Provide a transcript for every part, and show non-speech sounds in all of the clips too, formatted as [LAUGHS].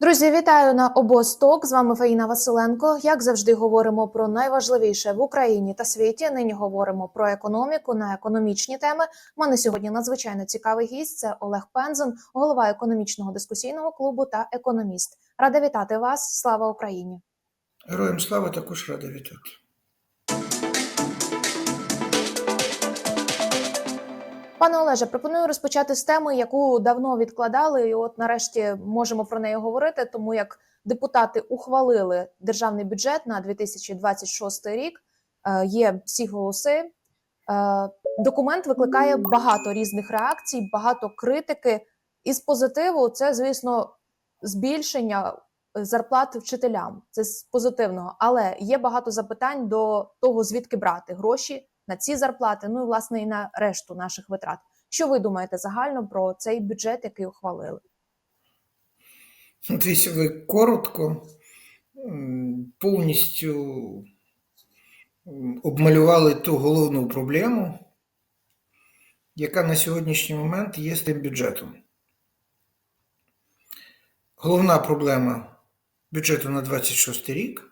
Друзі, вітаю на обосток. З вами Фаїна Василенко. Як завжди, говоримо про найважливіше в Україні та світі. Нині говоримо про економіку на економічні теми. У мене сьогодні надзвичайно цікавий гість. Це Олег Пензен, голова економічного дискусійного клубу та економіст. Рада вітати вас. Слава Україні! Героям слава також рада вітати. Пане Олеже, пропоную розпочати з теми, яку давно відкладали, і от нарешті можемо про неї говорити, тому як депутати ухвалили державний бюджет на 2026 рік. Е, Є всі голоси. Е, Документ викликає багато різних реакцій, багато критики. Із позитиву це, звісно, збільшення зарплат вчителям. Це з позитивного, але є багато запитань до того, звідки брати гроші на ці зарплати, ну і власне і на решту наших витрат. Що ви думаєте загально про цей бюджет, який ухвалили? От якщо ви коротко, повністю обмалювали ту головну проблему, яка на сьогоднішній момент є з тим бюджетом. Головна проблема бюджету на 26 рік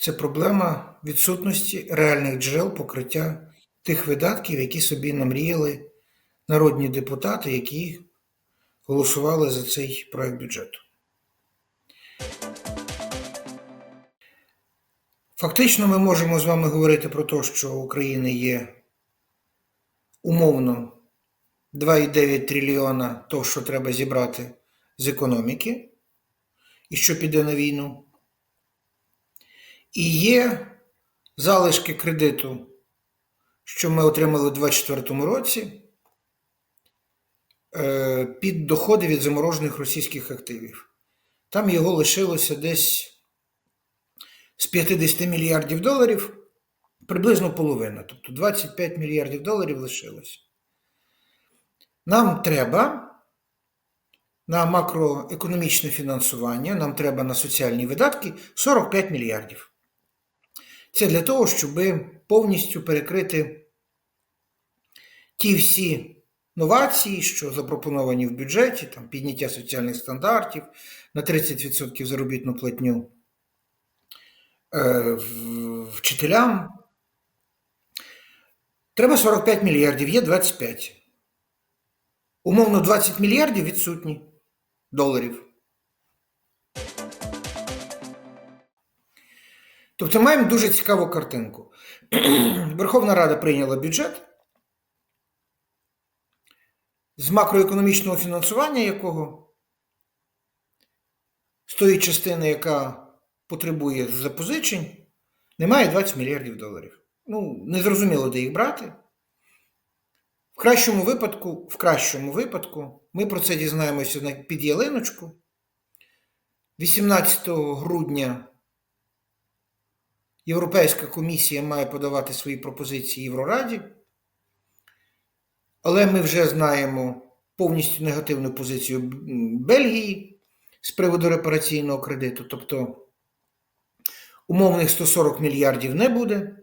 це проблема відсутності реальних джерел покриття тих видатків, які собі намріяли народні депутати, які голосували за цей проект бюджету. Фактично, ми можемо з вами говорити про те, що у України є умовно 2,9 трильйона того, що треба зібрати з економіки, і що піде на війну. І є залишки кредиту, що ми отримали у 2024 році, е, під доходи від заморожених російських активів. Там його лишилося десь з 50 мільярдів доларів, приблизно половина, тобто 25 мільярдів доларів лишилося. Нам треба на макроекономічне фінансування, нам треба на соціальні видатки 45 мільярдів. Це для того, щоб повністю перекрити ті всі новації, що запропоновані в бюджеті, там підняття соціальних стандартів на 30% заробітну платню е, вчителям. Треба 45 мільярдів, є 25. Умовно 20 мільярдів відсутні доларів. Тобто маємо дуже цікаву картинку. [CLEARS THROAT] Верховна Рада прийняла бюджет, з макроекономічного фінансування якого з тої частини, яка потребує запозичень, немає 20 мільярдів доларів. Ну, незрозуміло, де їх брати. В кращому випадку, в кращому випадку, ми про це дізнаємося під ялиночку. 18 грудня Європейська комісія має подавати свої пропозиції Єврораді, але ми вже знаємо повністю негативну позицію Бельгії з приводу репараційного кредиту, тобто умовних 140 мільярдів не буде.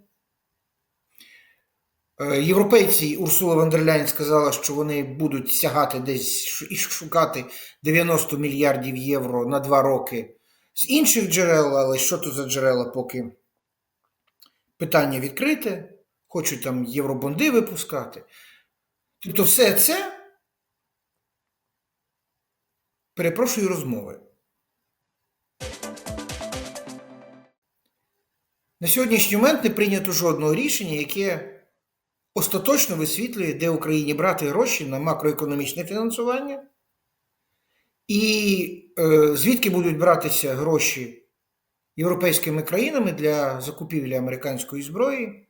Е, Європейці Урсула фон дер Ляйн сказала, що вони будуть сягати десь і шукати 90 мільярдів євро на два роки з інших джерел, але що то за джерела, поки питання відкрите, хочуть там євробонди випускати. Тобто, все це, перепрошую, розмови. На сьогоднішній момент не прийнято жодного рішення, яке остаточно висвітлює, де Україні брати гроші на макроекономічне фінансування, і е, звідки будуть братися гроші європейськими країнами для закупівлі американської зброї,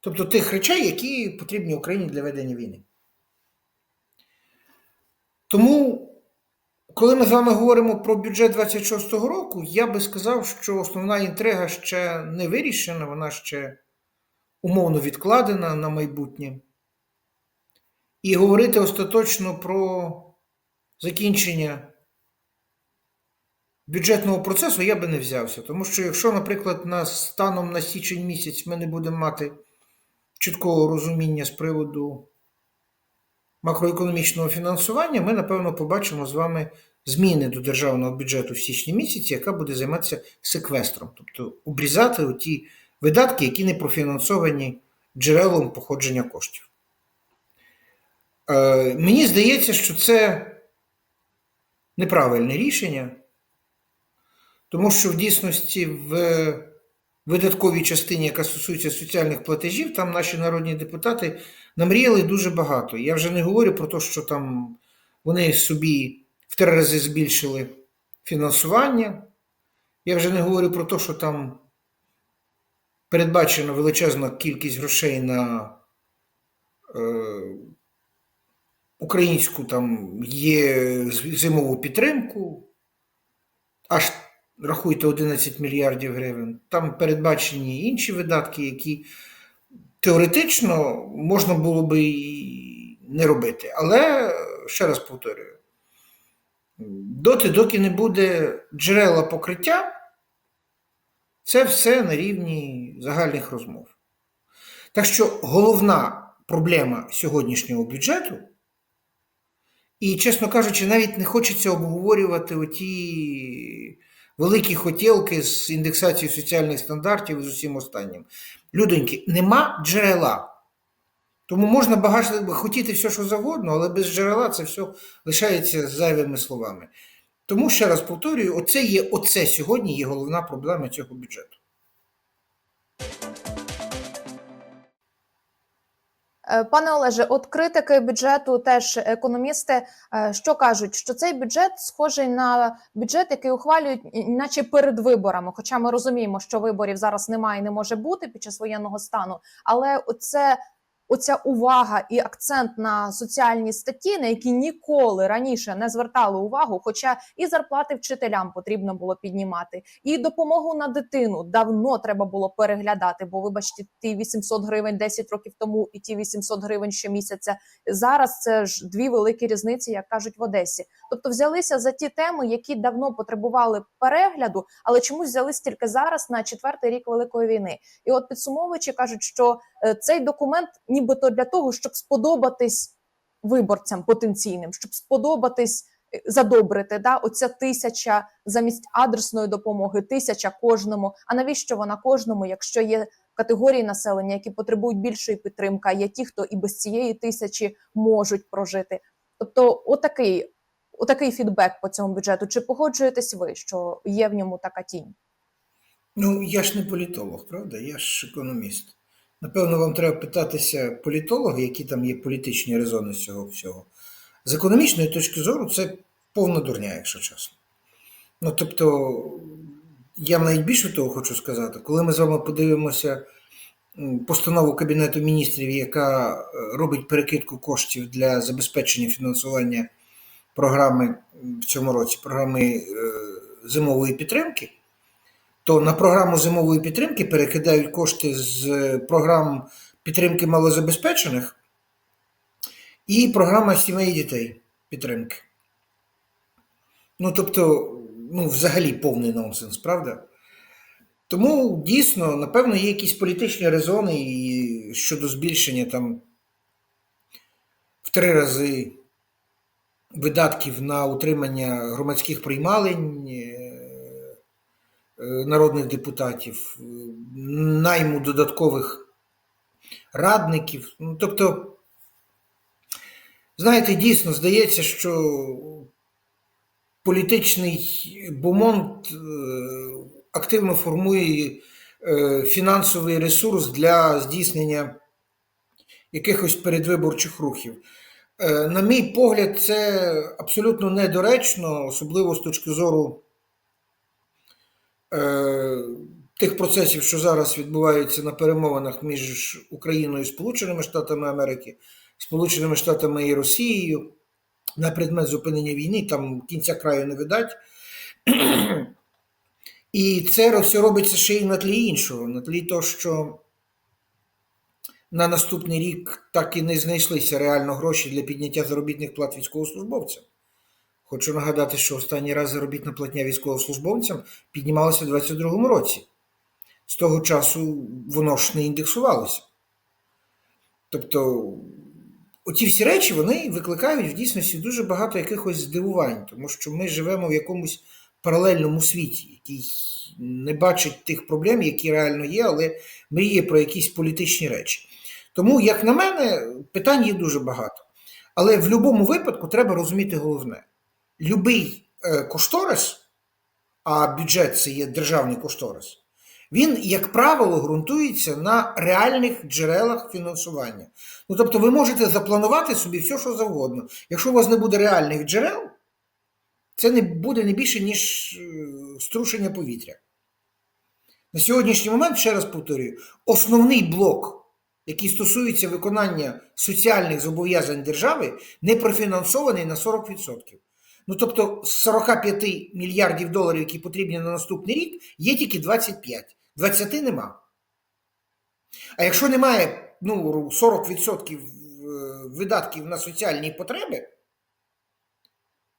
тобто тих речей, які потрібні Україні для ведення війни. Тому, коли ми з вами говоримо про бюджет 26-го року, я би сказав, що основна інтрига ще не вирішена, вона ще умовно відкладена на майбутнє. І говорити остаточно про закінчення бюджетного процесу я би не взявся. Тому що якщо, наприклад, на станом на січень місяць ми не будемо мати чіткого розуміння з приводу макроекономічного фінансування, ми, напевно, побачимо з вами зміни до державного бюджету в січні місяці, яка буде займатися секвестром, тобто обрізати ті видатки, які не профінансовані джерелом походження коштів. Е, мені здається, що це неправильне рішення, тому що в дійсності в видатковій частині, яка стосується соціальних платежів, там наші народні депутати намріяли дуже багато. Я вже не говорю про те, що там вони собі в три рази збільшили фінансування. Я вже не говорю про те, що там передбачена величезна кількість грошей на е, українську там є зимову підтримку, аж рахуйте 11 мільярдів гривень. Там передбачені інші видатки, які теоретично можна було би і не робити. Але ще раз повторюю: доти, доки не буде джерела покриття, це все на рівні загальних розмов. Так що головна проблема сьогоднішнього бюджету, і, чесно кажучи, навіть не хочеться обговорювати оті великі хотілки з індексацією соціальних стандартів і з усім останнім. Людоньки, нема джерела. Тому можна багато хотіти все, що завгодно, але без джерела це все лишається зайвими словами. Тому ще раз повторюю: оце є оце сьогодні є головна проблема цього бюджету. Пане Олеже, от критики бюджету, теж економісти, е, що кажуть, що цей бюджет схожий на бюджет, який ухвалюють, наче перед виборами. Хоча ми розуміємо, що виборів зараз немає і не може бути під час воєнного стану. Але оце оця увага і акцент на соціальні статті, на які ніколи раніше не звертали увагу, хоча і зарплати вчителям потрібно було піднімати, і допомогу на дитину давно треба було переглядати. Бо, вибачте, ті 800 гривень 10 років тому, і ті 800 гривень щомісяця зараз це ж дві великі різниці, як кажуть в Одесі. Тобто взялися за ті теми, які давно потребували перегляду, але чомусь взялись тільки зараз на четвертий рік великої війни. І от підсумовуючи кажуть, що е, цей документ нібито для того, щоб сподобатись виборцям потенційним, щоб сподобатись. е, Задобрити да оця тисяча замість адресної допомоги, тисяча кожному. А навіщо вона кожному, якщо є категорії населення, які потребують більшої підтримки, а є ті, хто і без цієї тисячі можуть прожити? Тобто, отакий, отакий фідбек по цьому бюджету. Чи погоджуєтесь ви, що є в ньому така тінь? Ну, я ж не політолог, правда? Я ж економіст. Напевно, вам треба питатися політологи, які там є політичні резони з цього всього. З економічної точки зору, це повна дурня, якщо чесно. Ну, тобто, я навіть більше того хочу сказати, коли ми з вами подивимося постанову Кабінету міністрів, яка е, робить перекидку коштів для забезпечення фінансування програми в цьому році, програми е, зимової підтримки, то на програму зимової підтримки перекидають кошти з е, програм підтримки малозабезпечених і програма сімей дітей підтримки. Ну, тобто, ну, взагалі повний нонсенс, правда? Тому дійсно, напевно, є якісь політичні резони щодо збільшення там в три рази видатків на утримання громадських приймалень е, е, народних депутатів, найму додаткових радників. Ну, тобто, знаєте, дійсно здається, що політичний бомонд е, активно формує фінансовий ресурс для здійснення якихось передвиборчих рухів. Е, На мій погляд, це абсолютно недоречно, особливо з точки зору е, тих процесів, що зараз відбуваються на перемовинах між Україною і Сполученими Штатами Америки, Сполученими Штатами і Росією на предмет зупинення війни, там кінця краю не видать. [CLEARS THROAT] І це все робиться ще й на тлі іншого, на тлі того, що на наступний рік так і не знайшлися реально гроші для підняття заробітних плат військовослужбовцям. Хочу нагадати, що останній раз заробітна платня військовослужбовцям піднімалася у 2022 році. З того часу воно ж не індексувалося. Тобто оці всі речі вони викликають в дійсності дуже багато якихось здивувань, тому що ми живемо в якомусь паралельному світі, який не бачить тих проблем, які реально є, але мріє про якісь політичні речі. Тому, як на мене, питань є дуже багато. Але в будь-якому випадку треба розуміти головне: любий е, кошторис, а бюджет це є державний кошторис, він, як правило, ґрунтується на реальних джерелах фінансування. Ну, тобто, ви можете запланувати собі все, що завгодно. Якщо у вас не буде реальних джерел, це не буде не більше, ніж е, струшення повітря. На сьогоднішній момент, ще раз повторюю, основний блок, який стосується виконання соціальних зобов'язань держави, не профінансований на 40%. Ну, тобто, з 45 мільярдів доларів, які потрібні на наступний рік, є тільки 25. 20 нема. А якщо немає ну, 40% видатків на соціальні потреби,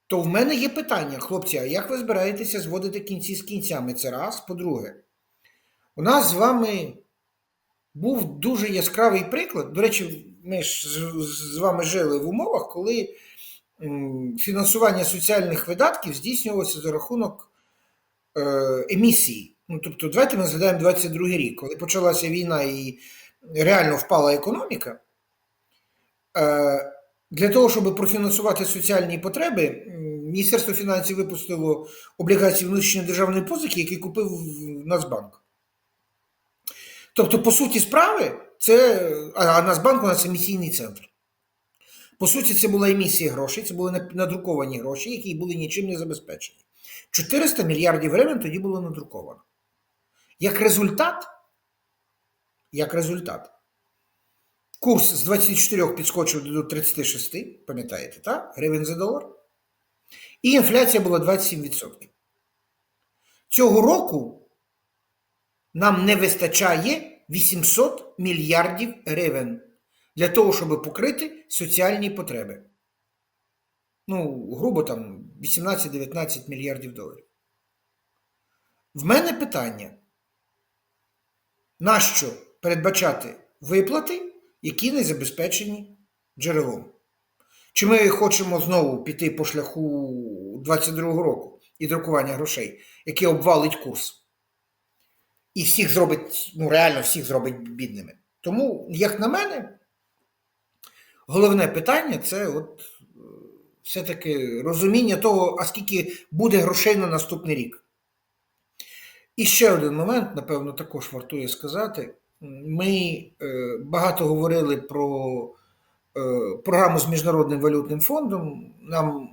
то в мене є питання, хлопці, а як ви збираєтеся зводити кінці з кінцями? Це раз. По-друге, у нас з вами був дуже яскравий приклад. До речі, ми ж з- вами жили в умовах, коли фінансування соціальних видатків здійснювалося за рахунок е, емісії. Ну, тобто, давайте ми згадаємо 22 рік, коли почалася війна і реально впала економіка. Е, для того, щоб профінансувати соціальні потреби, Міністерство фінансів випустило облігації внутрішньої державної позики, які купив Нацбанк. Тобто, по суті справи, це, а а Нацбанк у нас емісійний центр. По суті, це була емісія грошей, це були надруковані гроші, які були нічим не забезпечені. 400 мільярдів гривень тоді було надруковано. Як результат, як результат, курс з 24 підскочив до 36, пам'ятаєте, так? Гривень за долар. І інфляція була 27%. Цього року нам не вистачає 800 мільярдів гривень для того, щоб покрити соціальні потреби. Ну, грубо там 18-19 мільярдів доларів. В мене питання: нащо передбачати виплати, які не забезпечені джерелом? Чи ми хочемо знову піти по шляху 22-го року і друкування грошей, яке обвалить курс? І всіх зробить, ну реально всіх зробить бідними. Тому, як на мене, головне питання це от е, все-таки розуміння того, а скільки буде грошей на наступний рік. І ще один момент, напевно, також вартує сказати. Ми е, багато говорили про е, програму з Міжнародним валютним фондом. Нам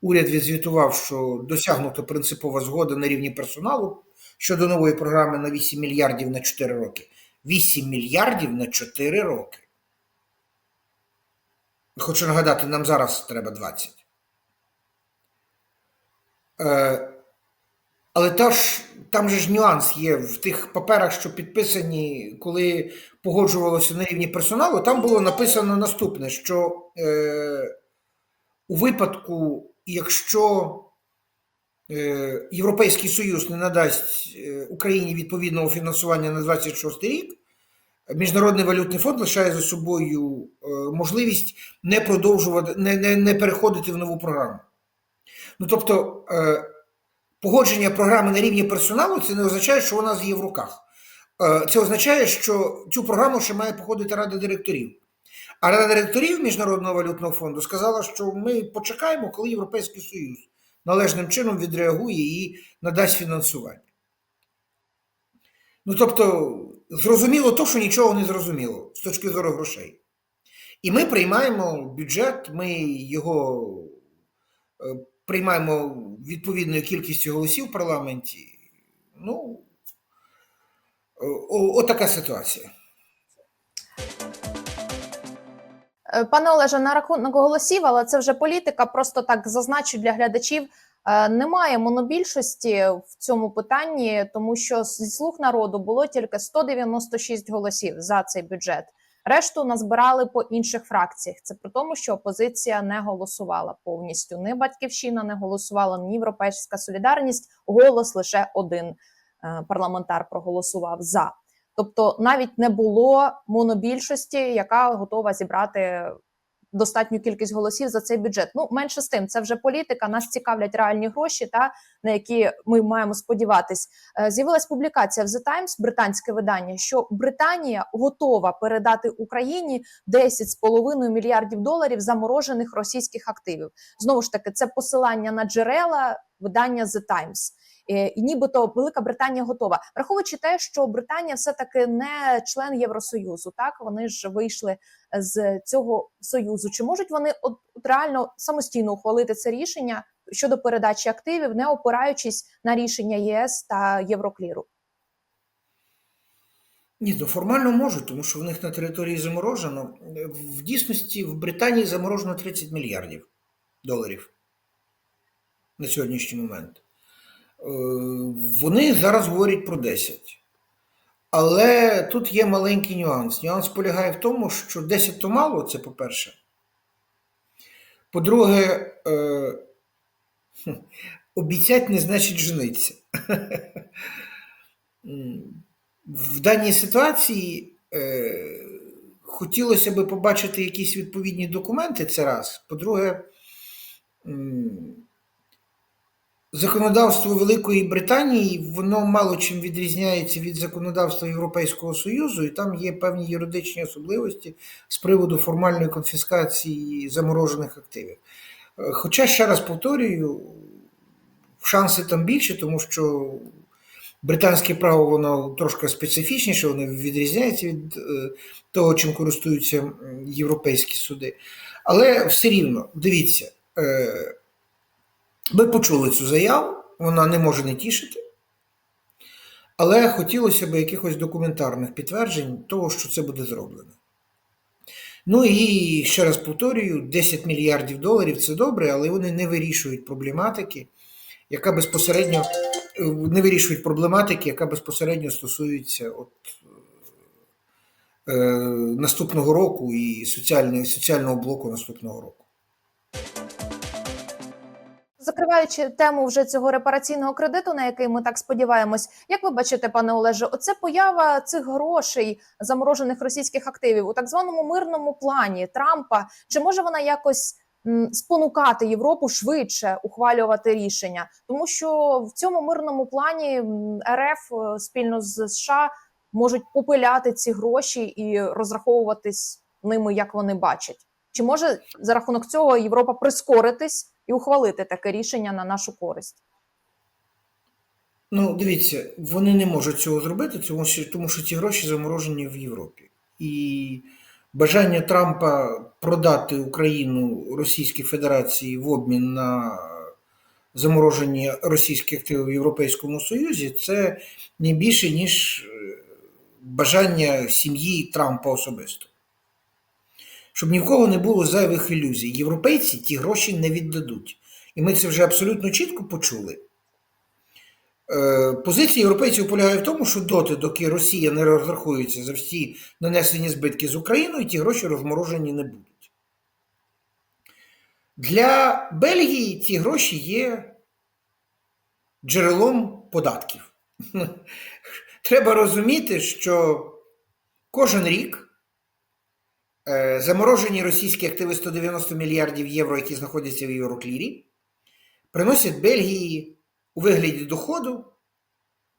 уряд відзвітував, що досягнута принципова згода на рівні персоналу щодо нової програми на 8 мільярдів на 4 роки. 8 мільярдів на 4 роки. Хочу нагадати, нам зараз треба 20. Е, але та ж, там же ж нюанс є в тих паперах, що підписані, коли погоджувалося на рівні персоналу, там було написано наступне: що е, у випадку, якщо Європейський Союз не надасть е, Україні відповідного фінансування на 26 рік, Міжнародний валютний фонд лишає за собою е, можливість не продовжувати, не, не, не переходити в нову програму. Ну тобто, е, погодження програми на рівні персоналу це не означає, що вона є в руках. Е, Це означає, що цю програму ще має походити Рада директорів. А Рада директорів Міжнародного валютного фонду сказала, що ми почекаємо, коли Європейський Союз належним чином відреагує і надасть фінансування. Ну тобто, зрозуміло то, що нічого не зрозуміло з точки зору грошей. І ми приймаємо бюджет, ми його е, приймаємо відповідною кількістю голосів в парламенті. Ну, отака ситуація. Е, Пане Олеже, на рахунок голосів, але це вже політика. Просто так зазначу для глядачів. е, Немає монобільшості в цьому питанні, тому що зі слуг народу було тільки 196 голосів за цей бюджет. Решту назбирали по інших фракціях. Це при тому, що опозиція не голосувала повністю. Ні батьківщина не голосувала, ні європейська солідарність. Голос лише один е, парламентар проголосував за. Тобто навіть не було монобільшості, яка готова зібрати достатню кількість голосів за цей бюджет. Ну менше з тим, це вже політика. Нас цікавлять реальні гроші, та на які ми маємо сподіватись. Е, З'явилась публікація в The Times, британське видання, що Британія готова передати Україні 10,5 мільярдів доларів заморожених російських активів. Знову ж таки, це посилання на джерела видання The Times. Е, І нібито Велика Британія готова, враховуючи те, що Британія все таки не член Євросоюзу. Так вони ж вийшли з цього союзу. Чи можуть вони от реально самостійно ухвалити це рішення щодо передачі активів, не опираючись на рішення ЄС та Єврокліру? Ні, ну формально можуть, тому що в них на території заморожено. В дійсності в Британії заморожено 30 мільярдів доларів на сьогоднішній момент. Е, Вони зараз говорять про 10. Але тут є маленький нюанс. Нюанс полягає в тому, що 10 то мало, це по-перше. По-друге, е, обіцять не значить жениться. [LAUGHS] В даній ситуації е, хотілося би побачити якісь відповідні документи, це раз. По-друге, законодавство Великої Британії воно мало чим відрізняється від законодавства Європейського Союзу, і там є певні юридичні особливості з приводу формальної конфіскації заморожених активів. Е, Хоча, ще раз повторюю, шанси там більше, тому що британське право воно трошки специфічніше, воно відрізняється від е, того, чим користуються європейські суди. Але все рівно, дивіться, е, ми почули цю заяву, вона не може не тішити. Але хотілося б якихось документарних підтверджень того, що це буде зроблено. Ну і ще раз повторюю: 10 мільярдів доларів це добре, але вони не вирішують проблематики, яка безпосередньо не вирішують проблематики, яка безпосередньо стосується от, е, наступного року і соціального, соціального блоку наступного року. Закриваючи тему вже цього репараційного кредиту, на який ми так сподіваємось, як ви бачите, пане Олеже, оце поява цих грошей заморожених російських активів у так званому мирному плані Трампа. Чи може вона якось спонукати Європу швидше ухвалювати рішення? Тому що в цьому мирному плані РФ е, спільно з США можуть попиляти ці гроші і розраховуватись ними, як вони бачать. Чи може за рахунок цього Європа прискоритись? і ухвалити таке рішення на нашу користь. Ну, дивіться, вони не можуть цього зробити, тому що, тому що ці гроші заморожені в Європі. І бажання Трампа продати Україну Російській Федерації в обмін на заморожені російські активи в Європейському Союзі це не більше, ніж е, бажання сім'ї Трампа особисто. Щоб ні в кого не було зайвих ілюзій. Європейці ті гроші не віддадуть. І ми це вже абсолютно чітко почули. Е, Позиція європейців полягає в тому, що доти, доки Росія не розрахується за всі нанесені збитки з Україною, ті гроші розморожені не будуть. Для Бельгії ці гроші є джерелом податків. [LAUGHS] Треба розуміти, що кожен рік заморожені російські активи 190 мільярдів євро, які знаходяться в Євроклірі, приносять Бельгії у вигляді доходу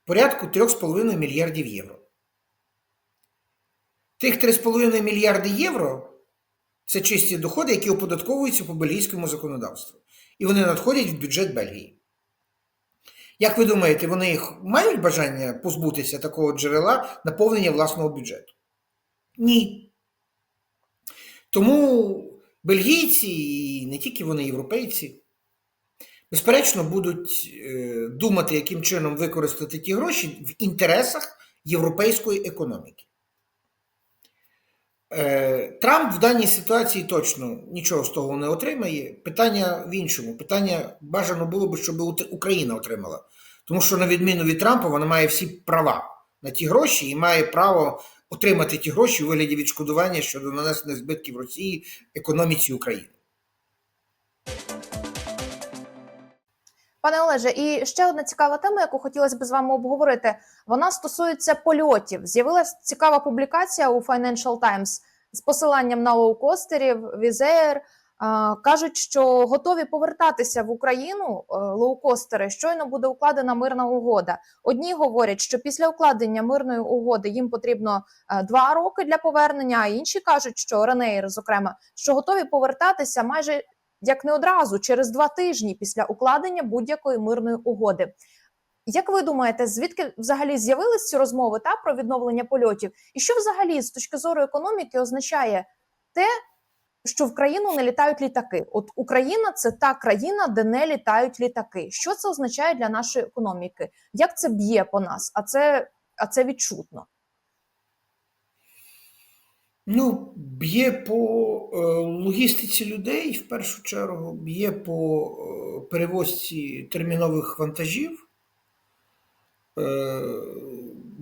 порядку 3,5 мільярдів євро. Тих 3,5 мільярди євро це чисті доходи, які оподатковуються по бельгійському законодавству. І вони надходять в бюджет Бельгії. Як ви думаєте, вони їх мають бажання позбутися такого джерела наповнення власного бюджету? Ні. Тому бельгійці, і не тільки вони, європейці, безперечно, будуть е, думати, яким чином використати ті гроші в інтересах європейської економіки. Е, Трамп в даній ситуації точно нічого з того не отримає. Питання в іншому. Питання бажано було б, щоб Україна отримала. Тому що, на відміну від Трампа, вона має всі права на ті гроші і має право отримати ті гроші у вигляді відшкодування щодо нанесених збитків Росії економіці України. Пане Олеже, і ще одна цікава тема, яку хотілося б з вами обговорити. Вона стосується польотів. З'явилася цікава публікація у Financial Times. з посиланням на лоукостерів, Візеєр. Кажуть, що готові повертатися в Україну е, лоукостери. Щойно буде укладена мирна угода. Одні говорять, що після укладення мирної угоди їм потрібно е, два роки для повернення. А інші кажуть, що Ренейр, зокрема, що готові повертатися майже як не одразу, через два тижні після укладення будь-якої мирної угоди. Як ви думаєте, звідки взагалі з'явились ці розмови та про відновлення польотів? І що взагалі з точки зору економіки означає те, що в країну не літають літаки? От Україна це та країна, де не літають літаки. Що це означає для нашої економіки? Як це б'є по нас? А це, а це відчутно. Ну, б'є по е, логістиці людей в першу чергу, б'є по е, перевозці термінових вантажів. Е,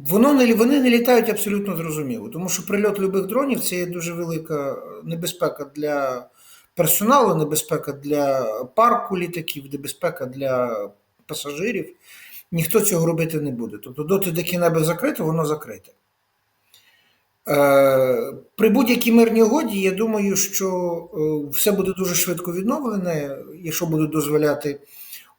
воно не, вони не літають абсолютно зрозуміло, тому що прильот любих дронів це є дуже велика небезпека для персоналу, небезпека для парку літаків, небезпека для пасажирів. Ніхто цього робити не буде. Тобто, доти, доки небо закрите, воно закрите. Е, При будь-якій мирній угоді, я думаю, що е, все буде дуже швидко відновлене, якщо будуть дозволяти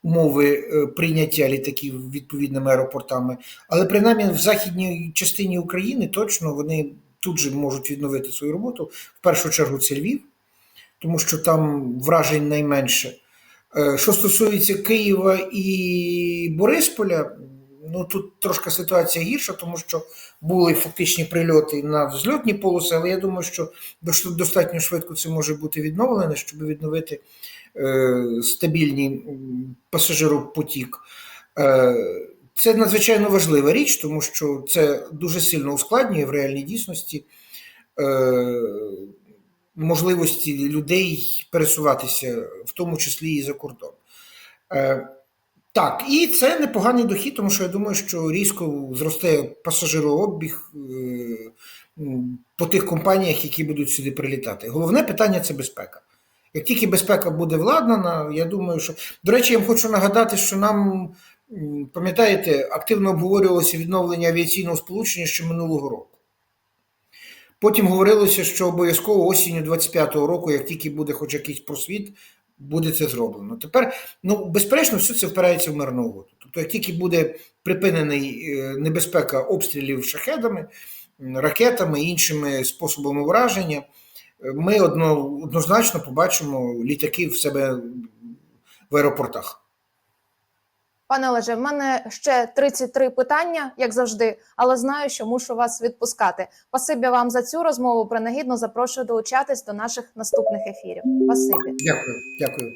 умови е, прийняття літаків відповідними аеропортами. Але принаймні в західній частині України точно вони тут же можуть відновити свою роботу. В першу чергу це Львів, тому що там вражень найменше. Е, Що стосується Києва і Борисполя, ну тут трошки ситуація гірша, тому що були фактичні прильоти на взльотні полоси, але я думаю, що достатньо швидко це може бути відновлене, щоб відновити стабільний пасажиропотік. Е, це надзвичайно важлива річ, тому що це дуже сильно ускладнює в реальній дійсності е, можливості людей пересуватися, в тому числі і за кордон. Е, так, і це непоганий дохід, тому що я думаю, що різко зросте пасажирообіг е, по тих компаніях, які будуть сюди прилітати. Головне питання це безпека. Як тільки безпека буде владнана, я думаю, що. До речі, я вам хочу нагадати, що нам, пам'ятаєте, активно обговорювалося відновлення авіаційного сполучення ще минулого року. Потім говорилося, що обов'язково осінню 25-го року, як тільки буде хоч якийсь просвіт, буде це зроблено. Тепер, ну, безперечно, все це впирається в мирну угоду. Тобто, як тільки буде припинений е, небезпека обстрілів шахедами, ракетами іншими способами враження, ми одно, однозначно побачимо літаки в себе в аеропортах. Пане Олеже, в мене ще 33 питання, як завжди, але знаю, що мушу вас відпускати. Пасибі вам за цю розмову. Принагідно запрошую долучатись до наших наступних ефірів. Пасибі, Дякую, дякую.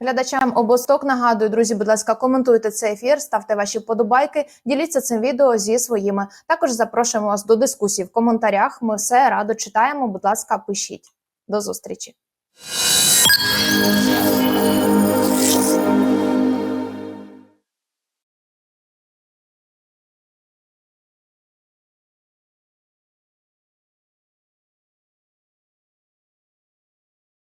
Глядачам обосток нагадую, друзі, будь ласка, коментуйте цей ефір, ставте ваші подобайки, діліться цим відео зі своїми. Також запрошуємо вас до дискусії в коментарях. Ми все радо читаємо. Будь ласка, пишіть. До зустрічі.